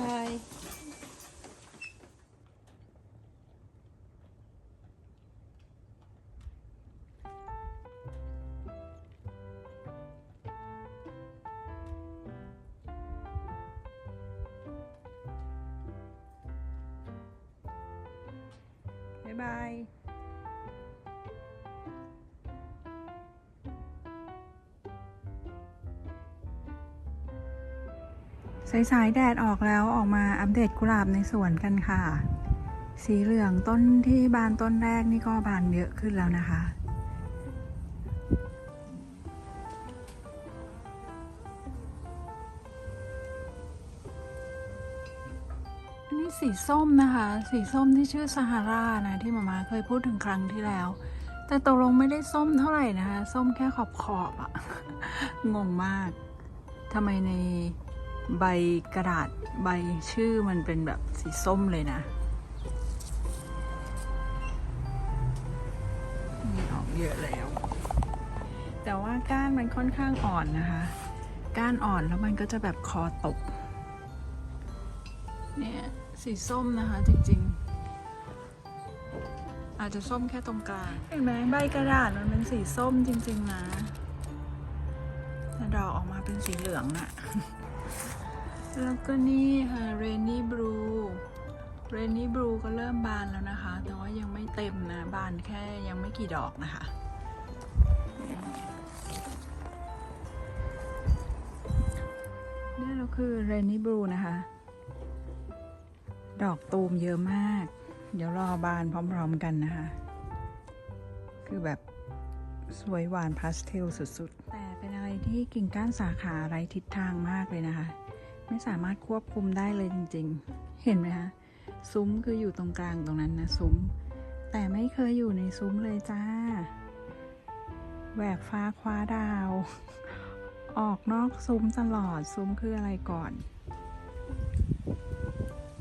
บ สายๆแดดออกแล้วออกมาอัปเดตกุหลาบในสวนกันค่ะ สีเหลืองต้นที่บานต้นแรกนี่ก็บานเยอะขึ้นแล้วนะคะ อันนี้สีส้มนะคะ สีส้มที่ชื่อซาฮารานะที่มามาเคยพูดถึงครั้งที่แล้ว แต่ตกลงไม่ได้ส้มเท่าไหร่นะคะ ส้มแค่ขอบขอบอะงงมากทำไมใน ใบกระดาษใบชื่อมันเป็นแบบสีส้มเลยนะมีออกเยอะแล้ว แต่ว่าก้านมันค่อนข้างอ่อนนะคะ ก้านอ่อนแล้วมันก็จะแบบคอตก เนี่ย สีส้มนะคะจริง ๆอาจจะส้มแค่ตรงกลาง เห็นไหมใบกระดาษมันเป็นสีส้มจริง ๆ นะแต่ดอกออกมาเป็นสีเหลืองน่ะ แล้วก็นี่ค่ะเรนนี่บลูเรนนี่บลูก็เริ่มบานแล้วนะคะ แต่ว่ายังไม่เต็มนะ บานแค่ยังไม่กี่ดอกนะคะเนี่ยเราคือเรนนี่บลูนะคะ ดอกตูมเยอะมาก เดี๋ยวรอบานพร้อมๆกันนะคะ คือแบบสวยหวานพาสเทลสุดๆ แต่เป็นอะไรที่กิ่งก้านสาขาไร้ทิศทางมากเลยนะคะ ไม่สามารถควบคุมได้เลยจริง ๆ เห็นไหมคะ ซุ้มคืออยู่ตรงกลางตรงนั้นนะซุ้ม แต่ไม่เคยอยู่ในซุ้มเลยจ้าแหวกฟ้าคว้าดาว ออกนอกซุ้มตลอดซุ้มคืออะไรก่อน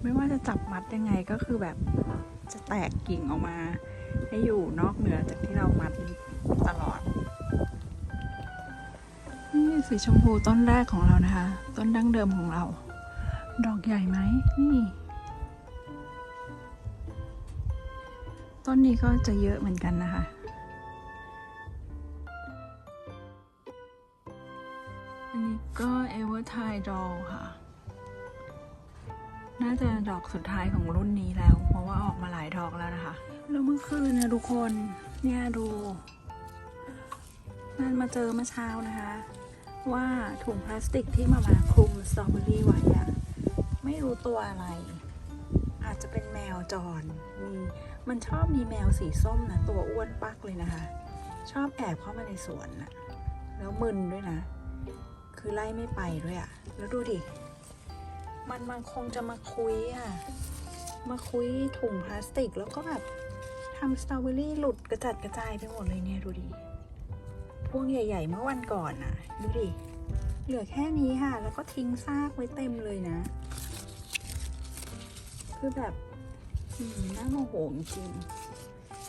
ไม่ว่าจะจับมัดยังไงก็คือแบบจะแตกกิ่งออกมา ให้อยู่นอกเหนือจากที่เรามัดตลอด สีชมพูต้นแรกของเรานะคะ ต้นดั้งเดิมของเรา ดอกใหญ่ไหมนี่ ต้นนี้ก็จะเยอะเหมือนกันนะคะอันนี้ก็เอเวอร์ไทดอลค่ะ น่าจะดอกสุดท้ายของรุ่นนี้แล้ว เพราะว่าออกมาหลายดอกแล้วนะคะ แล้วเมื่อคืนนะทุกคน เนี่ยดูนั่นมาเจอเมื่อเช้านะคะ ว่าถุงพลาสติกที่มามาคลุมสตรอเบอรี่ไว้อะไม่รู้ตัวอะไร อาจจะเป็นแมวจรมีมันชอบมีแมวสีส้มนะตัวอ้วนปักเลยนะคะ ชอบแอบเข้ามาในสวนนะแล้วมึนด้วยนะ คือไล่ไม่ไปด้วยอะแล้วดูดิ มันมันคงจะมาคุยอะมาคุยถุงพลาสติกแล้วก็แบบทำสตรอเบอรี่หลุดกระจัดกระจายไปหมดเลยเนี่ยดูดิ พวงใหญ่ ๆ เมื่อวันก่อนน่ะ ดูดิ เหลือแค่นี้ค่ะ แล้วก็ทิ้งซากไว้เต็มเลยนะ คือแบบน่าโมโหจริง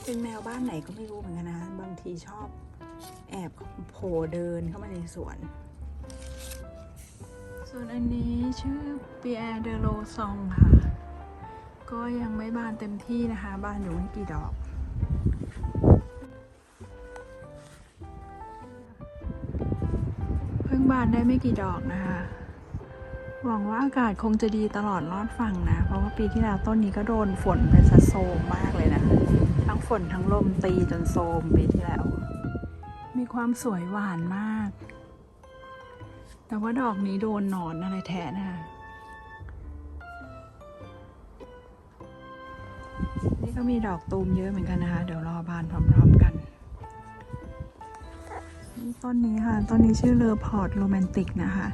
เป็นแมวบ้านไหนก็ไม่รู้เหมือนกันนะ บางทีชอบแอบโผล่เดินเข้ามาในสวน ส่วนอันนี้ชื่อเปียเดโลซองค่ะ ก็ยังไม่บานเต็มที่นะคะ บานอยู่ไม่กี่ดอก บานได้ไม่กี่ดอกนะคะ หวังว่าอากาศคงจะดีตลอดรอดฝั่งนะ เพราะว่าปีที่แล้วต้นนี้ก็โดนฝนเป็นสะโซมมากเลยนะ ทั้งฝนทั้งลมตีจนโซมปีที่แล้ว มีความสวยหวานมาก แต่ว่าดอกนี้โดนหนอนอะไรแทะนะคะนี่ก็มีดอกตูมเยอะเหมือนกันนะคะ เดี๋ยวรอบานพร้อมๆกัน ต้นนี้ค่ะ ต้นนี้ชื่อเลอพอร์ตโรแมนติกนะคะ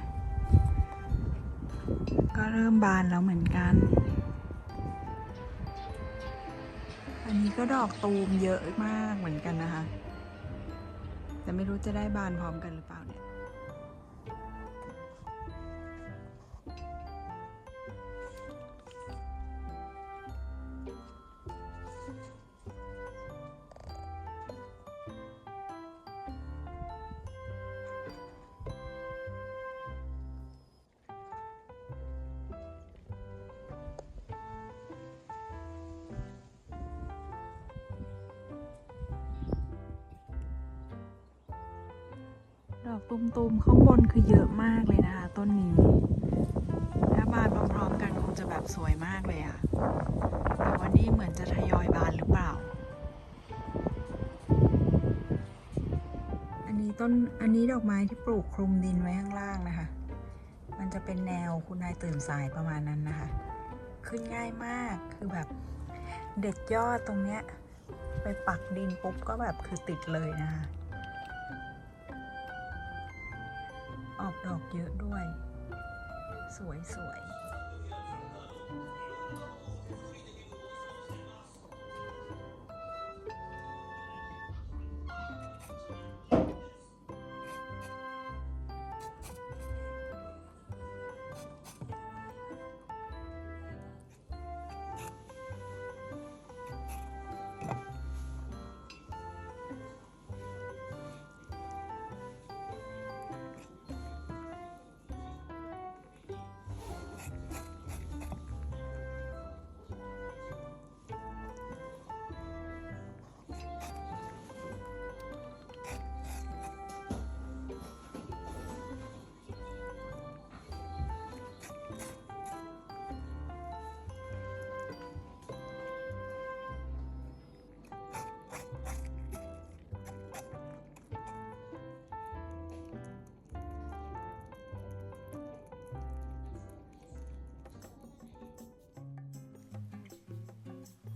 ก็เริ่มบานแล้วเหมือนกัน อันนี้ก็ดอกตูมเยอะมากเหมือนกันนะคะ แต่ไม่รู้จะได้บานพร้อมกันหรือเปล่า สวยมากเลยอะแต่วันนี้เหมือนจะทยอยบานหรือเปล่า อันนี้ต้น อันนี้ดอกไม้ที่ปลูกคลุมดินไว้ข้างล่างนะคะ มันจะเป็นแนวคุณนายตื่นสายประมาณนั้นนะคะ ขึ้นง่ายมาก คือแบบเด็ดยอดตรงเนี้ยไปปักดินปุ๊บก็แบบคือติดเลยนะคะ ออกดอกเยอะด้วย สวยสวย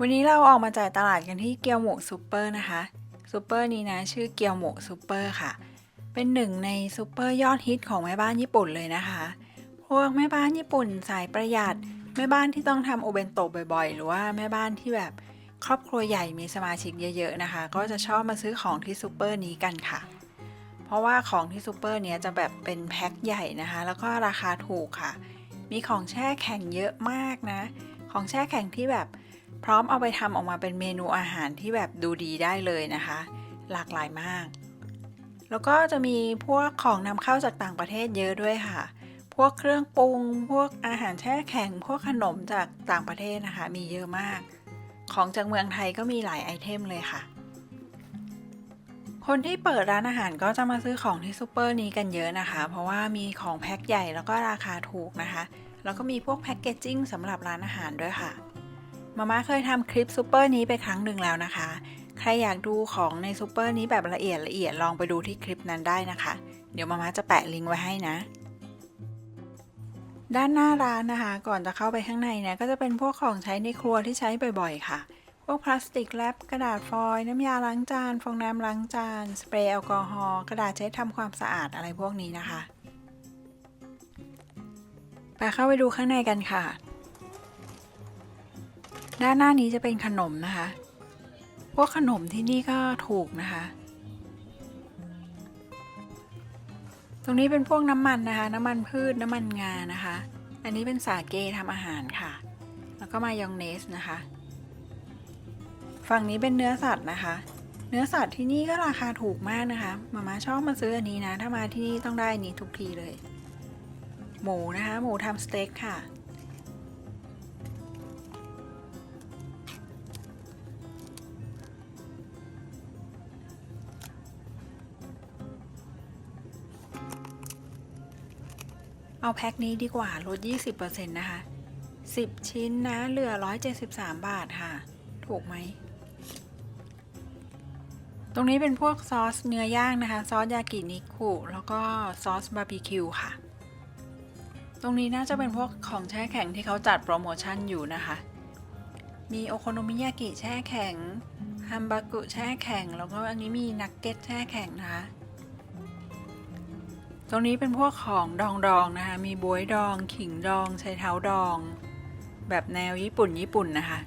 วันนี้เราออกมาจ่ายตลาดกันที่เกียวหมูซูเปอร์นะคะซูเปอร์นี้นะชื่อเกียวหมูซูเปอร์ค่ะ เป็นหนึ่งในซูเปอร์ยอดฮิตของแม่บ้านญี่ปุ่นเลยนะคะ พวกแม่บ้านญี่ปุ่นสายประหยัด แม่บ้านที่ต้องทำโอเบนโตะบ่อยๆ หรือว่าแม่บ้านที่แบบครอบครัวใหญ่มีสมาชิกเยอะๆนะคะ ก็จะชอบมาซื้อของที่ซูเปอร์นี้กันค่ะ เพราะว่าของที่ซูเปอร์เนี้ยจะแบบเป็นแพ็คใหญ่นะคะ แล้วก็ราคาถูกค่ะ มีของแช่แข็งเยอะมากนะ ของแช่แข็งที่แบบ พร้อมเอาไปทำออกมาเป็นเมนูอาหารที่แบบดูดีได้เลยนะคะ หลากหลายมาก แล้วก็จะมีพวกของนำเข้าจากต่างประเทศเยอะด้วยค่ะ พวกเครื่องปรุง พวกอาหารแช่แข็ง พวกขนมจากต่างประเทศนะคะ มีเยอะมาก ของจากเมืองไทยก็มีหลายไอเทมเลยค่ะ คนที่เปิดร้านอาหารก็จะมาซื้อของที่ซูเปอร์นี้กันเยอะนะคะ เพราะว่ามีของแพ็คใหญ่แล้วก็ราคาถูกนะคะ แล้วก็มีพวกแพ็กเกจจิ้งสำหรับร้านอาหารด้วยค่ะ มาม่าเคยทำคลิปซูเปอร์นี้ไปครั้งหนึ่งแล้วนะคะ ใครอยากดูของในซูเปอร์นี้แบบละเอียดละเอียดลองไปดูที่คลิปนั้นได้นะคะ เดี๋ยวมาม่าจะแปะลิงก์ไว้ให้นะ ด้านหน้าร้านนะคะ ก่อนจะเข้าไปข้างในเนี่ยก็จะเป็นพวกของใช้ในครัวที่ใช้บ่อยๆ ค่ะ พวกพลาสติกแรปกระดาษฟอยล์น้ำยาล้างจานฟองน้ำล้างจาน สเปรย์แอลกอฮอล์กระดาษใช้ทำความสะอาดอะไรพวกนี้นะคะไปเข้าไปดูข้างในกันค่ะ ด้านหน้านี้จะเป็นขนมนะคะ พวกขนมที่นี่ก็ถูกนะคะ ตรงนี้เป็นพวกน้ำมันนะคะ น้ำมันพืชน้ำมันงานะคะ อันนี้เป็นสาเกทำอาหารค่ะ แล้วก็มายองเนสนะคะ ฝั่งนี้เป็นเนื้อสัตว์นะคะ เนื้อสัตว์ที่นี่ก็ราคาถูกมากนะคะมาม่าชอบมาซื้ออันนี้นะ ถ้ามาที่นี่ต้องได้อันนี้ทุกทีเลย หมูนะคะ หมูทำสเต็กค่ะ เอาแพ็คนี้ดีกว่าลด 20%นะคะ 10 ชิ้นนะ เหลือ 173 บาทค่ะ ถูกไหม ตรงนี้เป็นพวกซอสเนื้อย่างนะคะ ซอสยากินิคุแล้วก็ซอสบาร์บีคิวค่ะ ตรงนี้น่าจะเป็นพวกของแช่แข็งที่เขาจัดโปรโมชั่นอยู่นะคะ มีโอโคโนมิยากิแช่แข็งฮัมบากุแช่แข็ง แล้วก็อันนี้มีนักเก็ตแช่แข็งนะคะ ตรงนี้เป็นพวกของดองดองๆนะคะ มีบวยดอง ขิงดองไชเท้าดอง แบบแนวญี่ปุ่นญี่ปุ่นนะคะ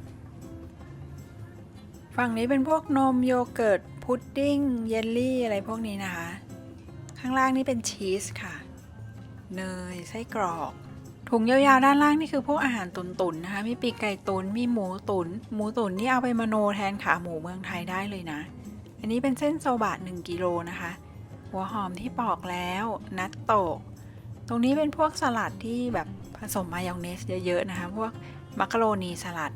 ฝั่งนี้เป็นพวกนมโยเกิร์ตพุดดิ้ง เยลลี่อะไรพวกนี้นะคะ ข้างล่างนี่เป็นชีสค่ะ เนยไส้กรอกถุงยาวๆด้านล่างนี่คือพวกอาหารตุนๆนะคะ มีปีกไก่ตุน มีหมูตุน หมูตุนนี่เอาไปมโนแทนขาหมูเมืองไทยได้เลยนะ อันนี้เป็นเส้นโซบะ1กิโลนะคะ หัวหอมที่ปอกแล้วนัตโตะตรงนี้เป็นพวกสลัดที่แบบผสมมายองเนสเยอะๆนะคะ พวกมักกะโรนีสลัด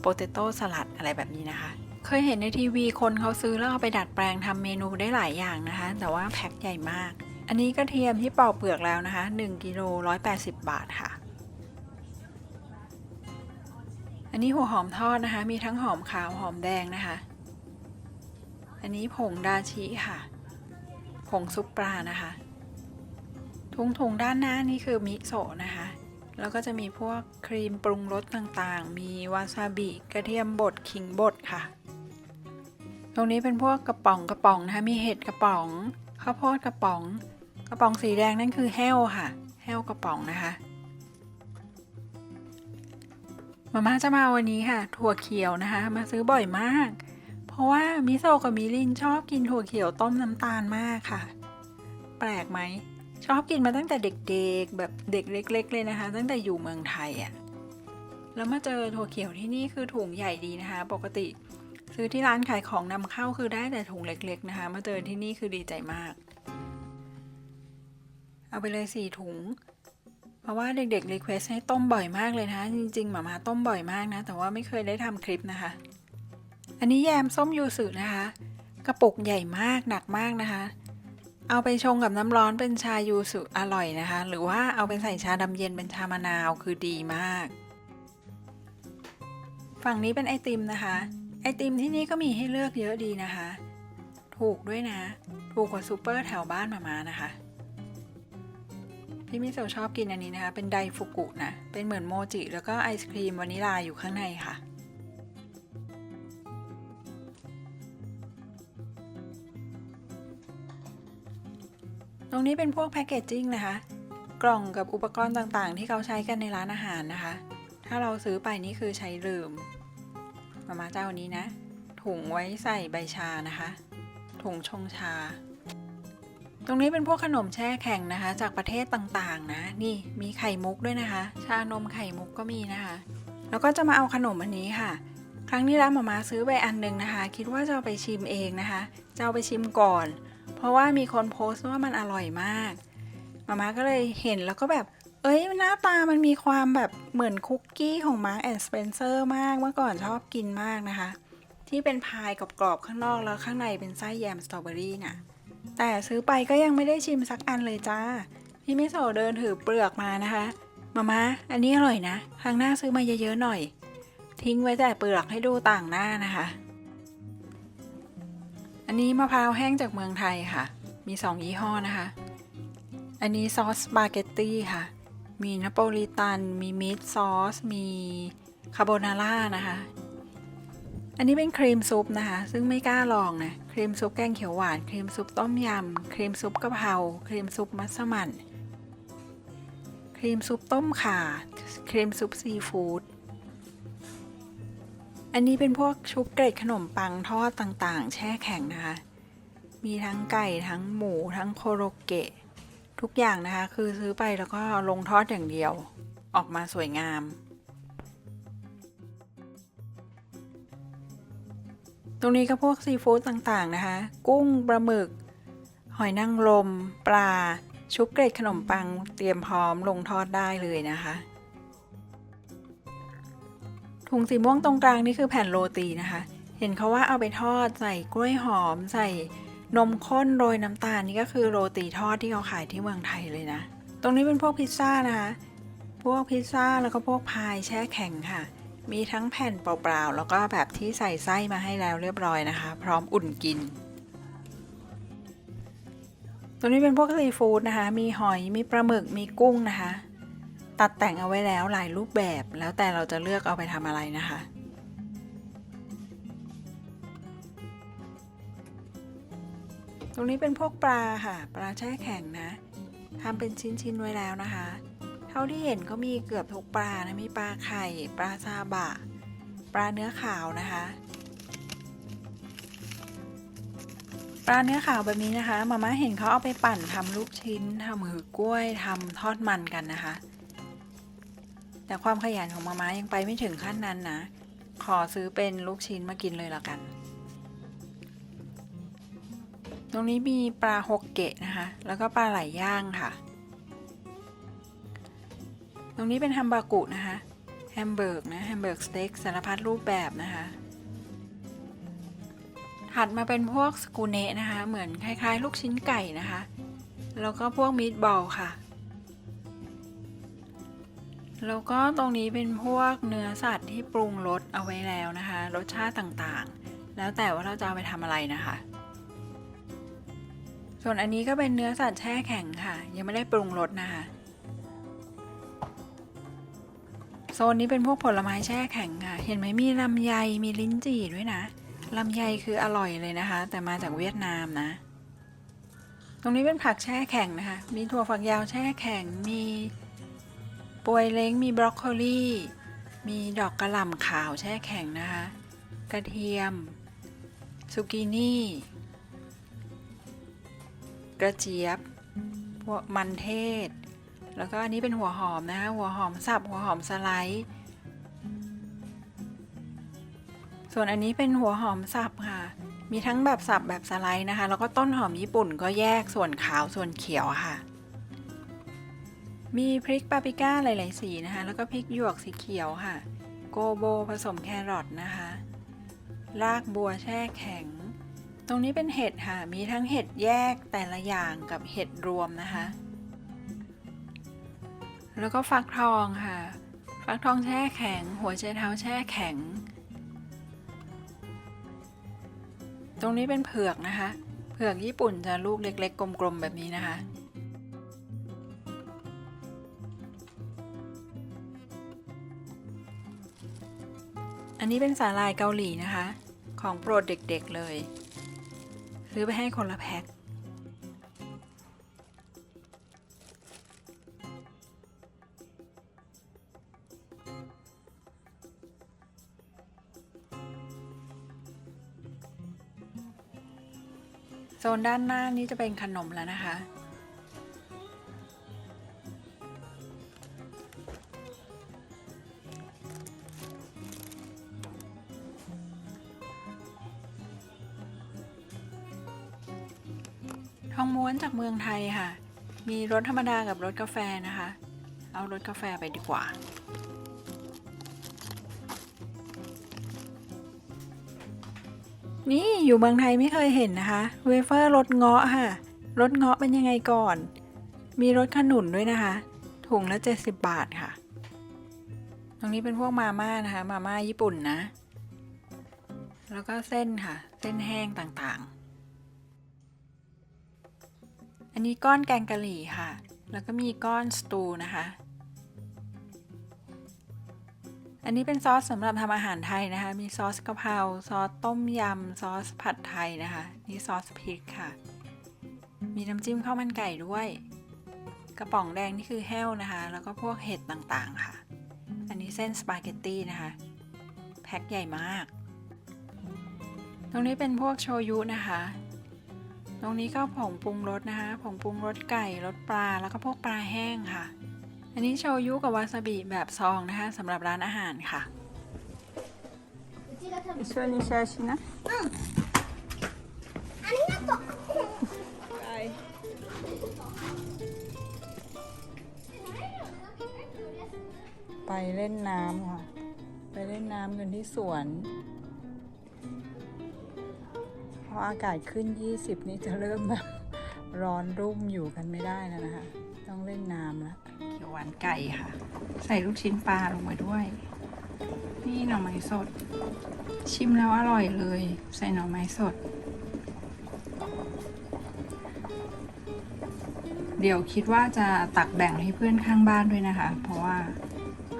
โปเตโต้สลัดอะไรแบบนี้นะคะ เคยเห็นในทีวีคนเขาซื้อแล้วเอาไปดัดแปลงทำเมนูได้หลายอย่างนะคะ แต่ว่าแพ็คใหญ่มาก อันนี้กระเทียมที่ปอกเปลือกแล้วนะคะ1กิโล180 บาทค่ะ อันนี้หัวหอมทอดนะคะ มีทั้งหอมขาวหอมแดงนะคะ อันนี้ผงดาชิค่ะ ผงซุปปลานะคะทุงถุงด้านหน้านี่คือมิโซะนะคะ แล้วก็จะมีพวกครีมปรุงรสต่างๆ มีวาซาบิกระเทียมบดขิงบดค่ะ ตรงนี้เป็นพวกกระป๋องกระป๋องนะคะมีเห็ดกระป๋องข้าวโพดกระป๋อง กระป๋องสีแดงนั่นคือแห้วค่ะ แห้วกระป๋องนะคะมาม่าจะมาวันนี้ค่ะ ถั่วเขียวนะคะ มาซื้อบ่อยมาก ราะว่ามิโซะกับมิลินชอบกินถั่วเขียวต้มน้ำตาลมากค่ะ แปลกไหม ชอบกินมาตั้งแต่เด็กๆ แบบเด็กเล็ก ๆ เลยนะคะ ตั้งแต่อยู่เมืองไทยอะ่ะ แล้วมาเจอถั่วเขียวที่นี่คือถุงใหญ่ดีนะคะ ปกติ ซื้อที่ร้านขายของนำเข้าคือได้แต่ถุงเล็ก ๆ นะคะ มาเจอที่นี่คือดีใจมาก เอาไปเลยสี่ถุงเพราะว่าเด็กๆรีเควสให้ต้มบ่อยมากเลยนะคะจริงๆหมามาต้มบ่อยมากนะ แต่ว่าไม่เคยได้ทำคลิปนะคะ อันนี้แยมส้มยูสุนะคะ กระปุกใหญ่มากหนักมากนะคะ เอาไปชงกับน้ำร้อนเป็นชายูสุอร่อยนะคะ หรือว่าเอาไปใส่ชาดำเย็นเป็นชามะนาวคือดีมาก ฝั่งนี้เป็นไอติมนะคะ ไอติมที่นี่ก็มีให้เลือกเยอะดีนะคะ ถูกด้วยนะ ถูกกว่าซูเปอร์แถวบ้านมามานะคะพี่มิโซชอบกินอันนี้นะคะ เป็นไดฟุกุนะ เป็นเหมือนโมจิ แล้วก็ไอศครีมวานิลาอยู่ข้างในค่ะ ตรงนี้เป็นพวกแพคเกจจิ้งนะคะ กล่องกับอุปกรณ์ต่างๆ ที่เขาใช้กันในร้านอาหารนะคะ ถ้าเราซื้อไปนี่คือใช้ลืม มามาเจ้านี้นะ ถุงไว้ใส่ใบชานะคะ ถุงชงชา ตรงนี้เป็นพวกขนมแช่แข็งนะคะ จากประเทศต่างๆ นะ นี่มีไข่มุกด้วยนะคะ ชานมไข่มุกก็มีนะคะ แล้วก็จะมาเอาขนมอันนี้ค่ะครั้งที่แล้วหมามาซื้อไปอันหนึ่งนะคะ คิดว่าจะเอาไปชิมเองนะคะ จะเอาไปชิมก่อน เพราะว่ามีคนโพสต์ว่ามันอร่อยมากมาม่าก็เลยเห็นแล้วก็แบบ เอ้ยหน้าตามันมีความแบบเหมือนคุกกี้ของ Mark and Spencer มากเมื่อก่อนชอบกินมากนะคะ ที่เป็นพายกรอบๆข้างนอกแล้วข้างในเป็นไส้แยมสตรอเบอรี่น่ะแต่ซื้อไปก็ยังไม่ได้ชิมสักอันเลยจ้าพี่มิโซเดินถือเปลือกมานะคะมามาอันนี้อร่อยนะ ครั้งหน้าซื้อมาเยอะๆหน่อย ทิ้งไว้แต่เปลือกให้ดูต่างหน้านะคะ อันนี้มะพร้าวแห้งจากเมืองไทยค่ะ มีสองยี่ห้อนะคะ อันนี้ซอสสปาเกตตี้ค่ะ มีนโปลิตัน มีมิตซอส มีคาโบนาร่านะคะ อันนี้เป็นครีมซุปนะคะ ซึ่งไม่กล้าลองนะ ครีมซุปแกงเขียวหวาน ครีมซุปต้มยำ ครีมซุปกะเพรา ครีมซุปมัสมั่น ครีมซุปต้มข่า ครีมซุปซีฟู้ด อันนี้เป็นพวกชุบเกล็ดขนมปังทอดต่างๆ แช่แข็งนะคะ มีทั้งไก่ทั้งหมูทั้งโคโรเกะ ทุกอย่างนะคะ คือซื้อไปแล้วก็ลงทอดอย่างเดียว ออกมาสวยงาม ตรงนี้ก็พวกซีฟู้ดต่างๆนะคะ กุ้งปลาหมึก หอยนางรมปลา ชุบเกล็ดขนมปัง เตรียมพร้อมลงทอดได้เลยนะคะ ถุงสีม่วงตรงกลางนี่คือแผ่นโรตีนะคะ เห็นเขาว่าเอาไปทอดใส่กล้วยหอม ใส่นมข้นโรยน้ำตาลนี่ก็คือโรตีทอดที่เขาขายที่เมืองไทยเลยนะ ตรงนี้เป็นพวกพิซซ่านะคะ พวกพิซซ่าแล้วก็พวกพายแช่แข็งค่ะ มีทั้งแผ่นเปล่าๆแล้วก็แบบที่ใส่ไส้มาให้แล้วเรียบร้อยนะคะ พร้อมอุ่นกินตรงนี้เป็นพวกซีฟู้ดนะคะ มีหอย มีปลาหมึก มีกุ้งนะคะ ตัดแต่งเอาไว้แล้วหลายรูปแบบแล้วแต่เราจะเลือกเอาไปทำอะไรนะคะ ตรงนี้เป็นพวกปลาค่ะ ปลาแช่แข็งนะทำเป็นชิ้นๆไว้แล้วนะคะ เท่าที่เห็นก็มีเกือบทุกปลานะมีปลาไข่ ปลาซาบะ ปลาเนื้อขาวนะคะ ปลาเนื้อขาวแบบนี้นะคะมาม่าเห็นเขาเอาไปปั่นทำลูกชิ้นทำหือกล้วยทำทอดมันกันนะคะ แต่ความขยันของมาม่ายังไปไม่ถึงขั้นนั้นนะ ขอซื้อเป็นลูกชิ้นมากินเลยละกัน ตรงนี้มีปลาฮกเกะนะคะ แล้วก็ปลาไหลย่างค่ะ ตรงนี้เป็นฮัมบากุนะคะ แฮมเบอร์กนะแฮมเบอร์กสเต็กสารพัดรูปแบบนะคะถัดมาเป็นพวกสกูเนะนะคะ เหมือนคล้ายๆ ลูกชิ้นไก่นะคะ แล้วก็พวกมีดบอลค่ะ แล้วก็ตรงนี้เป็นพวกเนื้อสัตว์ที่ปรุงรสเอาไว้แล้วนะคะ รสชาติต่างๆ แล้วแต่ว่าเราจะเอาไปทำอะไรนะคะ ส่วนอันนี้ก็เป็นเนื้อสัตว์แช่แข็งค่ะ ยังไม่ได้ปรุงรสนะคะ โซนนี้เป็นพวกผลไม้แช่แข็งค่ะ เห็นไหมมีลำไยมีลิ้นจี่ด้วยนะลำไยคืออร่อยเลยนะคะ แต่มาจากเวียดนามนะ ตรงนี้เป็นผักแช่แข็งนะคะ มีถั่วฝักยาวแช่แข็งมี ปวยเล้งมีบรอกโคลีมีดอกกระหล่ำขาวแช่แข็งนะคะ กระเทียมซูกินี่ กระเจี๊ยบพวกมันเทศ แล้วก็อันนี้เป็นหัวหอมนะคะ หัวหอมสับ หัวหอมสไลด์ ส่วนอันนี้เป็นหัวหอมสับค่ะ มีทั้งแบบสับแบบสไลด์นะคะ แล้วก็ต้นหอมญี่ปุ่นก็แยกส่วนขาวส่วนเขียวค่ะ มีพริกปาปริก้าหลาย ๆ สีนะคะ แล้วก็พริกหยวกสีเขียวค่ะ โกโบผสมแครอทนะคะ รากบัวแช่แข็ง ตรงนี้เป็นเห็ดค่ะ มีทั้งเห็ดแยกแต่ละอย่างกับเห็ดรวมนะคะ แล้วก็ฟักทองค่ะ ฟักทองแช่แข็ง หัวใจเท้าแช่แข็ง ตรงนี้เป็นเผือกนะคะ เผือกญี่ปุ่นจะลูกเล็ก ๆ กลม ๆ แบบนี้นะคะ อันนี้เป็นสาลายเกาหลีนะคะ ของโปรดเด็กๆเลย ซื้อไปให้คนละแพ็คโซนด้านหน้านี้จะเป็นขนมแล้วนะคะ เมืองไทยค่ะ มีรสธรรมดากับรสกาแฟนะคะ เอารสกาแฟไปดีกว่า นี่อยู่เมืองไทยไม่เคยเห็นนะคะ เวเฟอร์รสเงาะค่ะ รสเงาะเป็นยังไงก่อน มีรสขนุนด้วยนะคะ ถุงละ 70 บาทค่ะ ตรงนี้เป็นพวกมาม่านะคะ มาม่าญี่ปุ่นนะ แล้วก็เส้นค่ะ เส้นแห้งต่างๆ อันนี้ก้อนแกงกะหรี่ค่ะ แล้วก็มีก้อนสตูนะคะ อันนี้เป็นซอสสำหรับทำอาหารไทยนะคะ มีซอสกะเพราซอสต้มยำซอสผัดไทยนะคะ นี่ซอสพริกค่ะ มีน้ำจิ้มข้าวมันไก่ด้วย กระป๋องแดงนี่คือแห้วนะคะ แล้วก็พวกเห็ดต่างๆค่ะ อันนี้เส้นสปาเกตตี้นะคะ แพ็คใหญ่มาก ตรงนี้เป็นพวกโชยุนะคะ ตรงนี้ก็ผงปรุงรสนะคะ ผงปรุงรสไก่ รสปลา แล้วก็พวกปลาแห้งค่ะ อันนี้โชยุกับวาซาบิแบบซองนะคะสำหรับร้านอาหารค่ะ うちが多分一緒にシェアしなありがとうはいไปเล่นน้ำค่ะ ไปเล่นน้ำกันที่สวน พออากาศขึ้น 20 นี่จะเริ่มแบบร้อนรุ่มอยู่กันไม่ได้แล้วนะคะ ต้องเล่นน้ำละเขียวหวานไก่ค่ะ ใส่ลูกชิ้นปลาลงไปด้วย นี่หน่อไม้สด ชิมแล้วอร่อยเลย ใส่หน่อไม้สด เดี๋ยวคิดว่าจะตักแบ่งให้เพื่อนข้างบ้านด้วยนะคะ เพราะว่า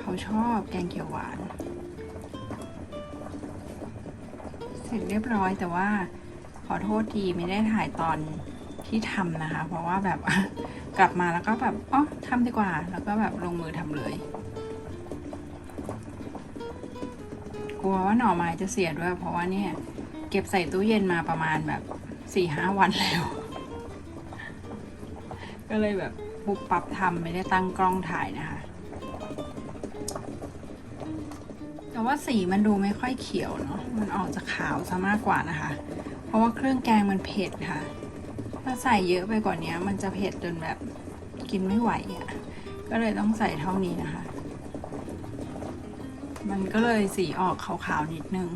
เขาชอบแกงเขียวหวาน เสร็จเรียบร้อยแต่ว่า ขอโทษทีไม่ได้ถ่ายตอนที่ทำนะคะ เพราะว่าแบบกลับมาแล้วก็แบบอ๋อทำดีกว่า แล้วก็แบบลงมือทำเลย กลัวว่าหน่อไม้จะเสียด้วย เพราะว่าเนี่ยเก็บใส่ตู้เย็นมาประมาณแบบสี่ห้าวันแล้ว ก็เลยแบบปุบปรับทำไม่ได้ตั้งกล้องถ่ายนะคะ แต่ว่าสีมันดูไม่ค่อยเขียวเนาะมันออกจะขาวซะมากกว่านะคะ เพราะว่าเครื่องแกงมันเผ็ดค่ะ ถ้าใส่เยอะไปกว่านี้มันจะเผ็ดจนแบบกินไม่ไหวอะ่ะ ก็เลยต้องใส่เท่านี้นะคะ มันก็เลยสีออกขาวๆนิดนึง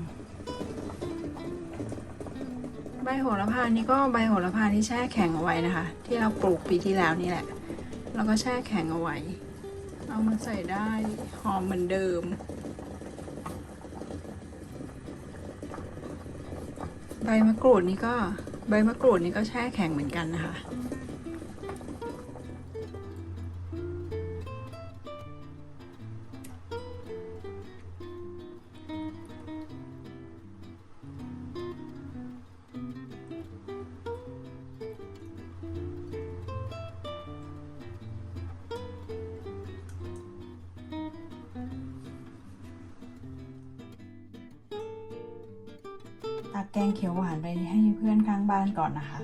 ใบโหระพานี่ก็ใบโหระพาที่แช่แข็งเอาไว้นะคะ ที่เราปลูกปีที่แล้วนี่แหละ แล้วก็แช่แข็งเอาไว้ เอามาใส่ได้หอมเหมือนเดิม ใบมะกรูดนี่ก็ใบมะกรูดนี่ก็แช่แข็งเหมือนกันนะคะานก่อนนะคะ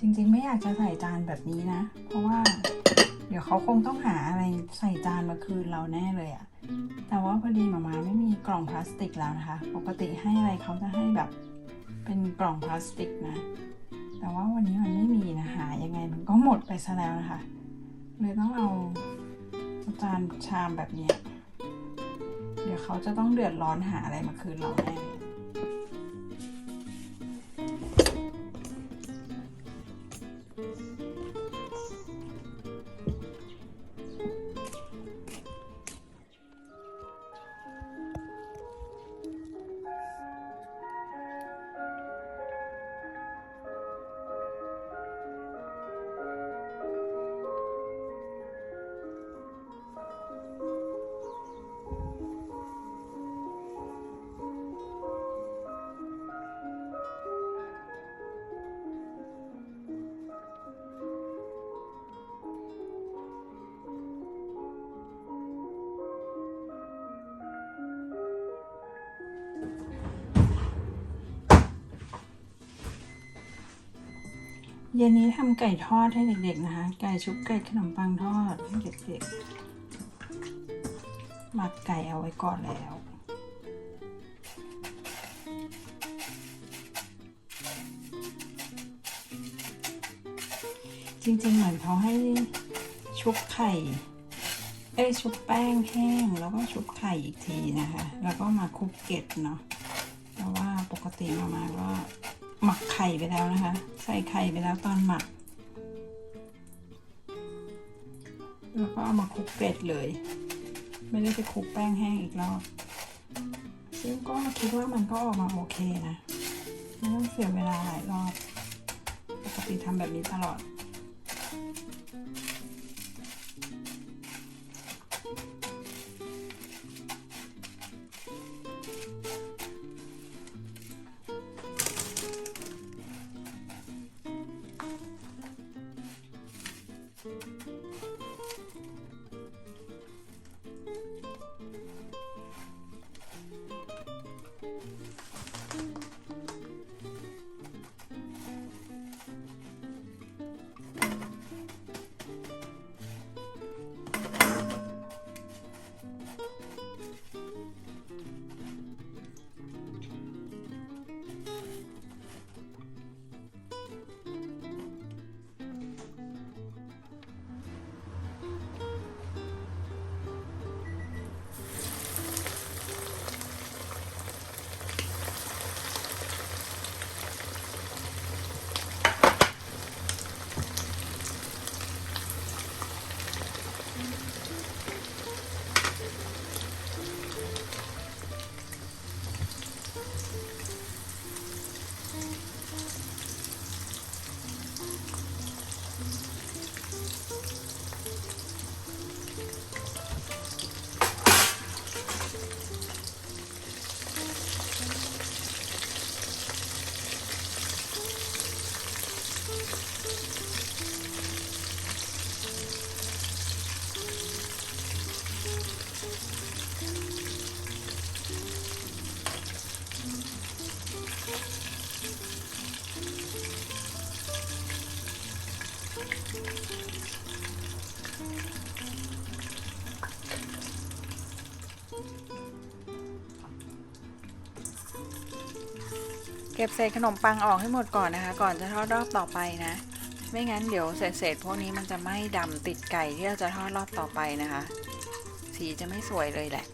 จริงๆไม่อยากจะใส่จานแบบนี้นะ เพราะว่า เดี๋ยวเขาคงต้องหาอะไรใส่จานมาคืนเราแน่เลยอะแต่ว่าพอดีหมามาไม่มีกล่องพลาสติกแล้วนะคะ ปกติให้อะไรเขาจะให้แบบเป็นกล่องพลาสติกนะ แต่ว่าวันนี้มันไม่มีนะหายังไงมันก็หมดไปซะแล้วนะคะ เลยต้องเอาจานชามแบบนี้ เดี๋ยวเขาจะต้องเดือดร้อนหาอะไรมาคืนเราแน่ ยเย็นนี้ทำไก่ทอดให้เด็กๆนะคะ ไก่ชุบไก่ขนมปังทอดให้เด็กๆหมักไก่เอาไว้ก่อนแล้วจริงๆ เหมือนเขาให้ชุบไข่ เอ้ยชุบแป้งแห้งแล้วก็ชุบไข่อีกทีนะคะ แล้วก็มาคลุกเกล็ดเนาะ แต่ว่าปกติมามาก็ หมักไข่ไปแล้วนะคะ ใส่ไข่ไปแล้วตอนหมัก แล้วก็เอามาคลุกเกล็ดเลย ไม่ได้ไปคลุกแป้งแห้งอีกรอบซึ่งก็คิดว่ามันก็ออกมาโอเคนะ ไม่ต้องเสียเวลาหลายรอบ ปกติทำแบบนี้ตลอด ก็บเศษขนมปังออกให้หมดก่อนนะคะ ก่อนจะทอดรอบต่อไปนะ ไม่งั้นเดี๋ยวเศษๆพวกนี้มันจะไม่ดำติดไก่ที่เราจะทอดรอบต่อไปนะคะ สีจะไม่สวยเลยแหละ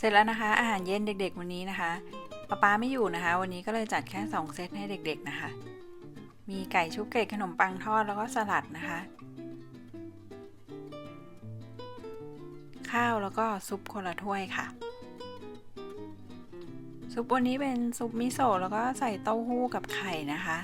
เสร็จแล้วนะคะ อาหารเย็นเด็กๆวันนี้นะคะป๊าป๊าไม่อยู่นะคะ วันนี้ก็เลยจัดแค่ 2 เซตให้เด็กๆนะคะ มีไก่ชุบเกล็ดขนมปังทอดแล้วก็สลัดนะคะ ข้าวแล้วก็ซุปคนละถ้วยค่ะ ซุปวันนี้เป็นซุปมิโซะแล้วก็ใส่เต้าหู้กับไข่นะคะ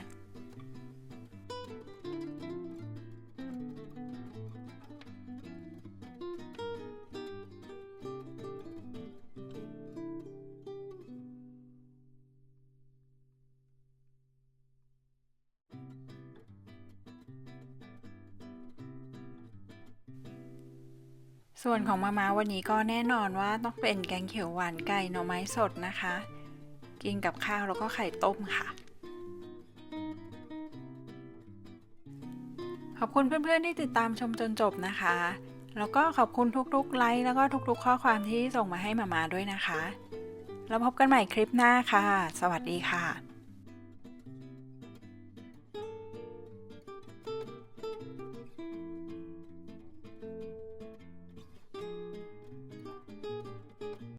ส่วนของมามาวันนี้ก็แน่นอนว่าต้องเป็นแกงเขียวหวานไก่หน่อไม้สดนะคะ กินกับข้าวแล้วก็ไข่ต้มค่ะ ขอบคุณเพื่อนๆที่ติดตามชมจนจบนะคะ แล้วก็ขอบคุณทุกๆไลค์แล้วก็ทุกๆ ข้อความที่ส่งมาให้มามาด้วยนะคะ แล้วพบกันใหม่คลิปหน้าค่ะ สวัสดีค่ะ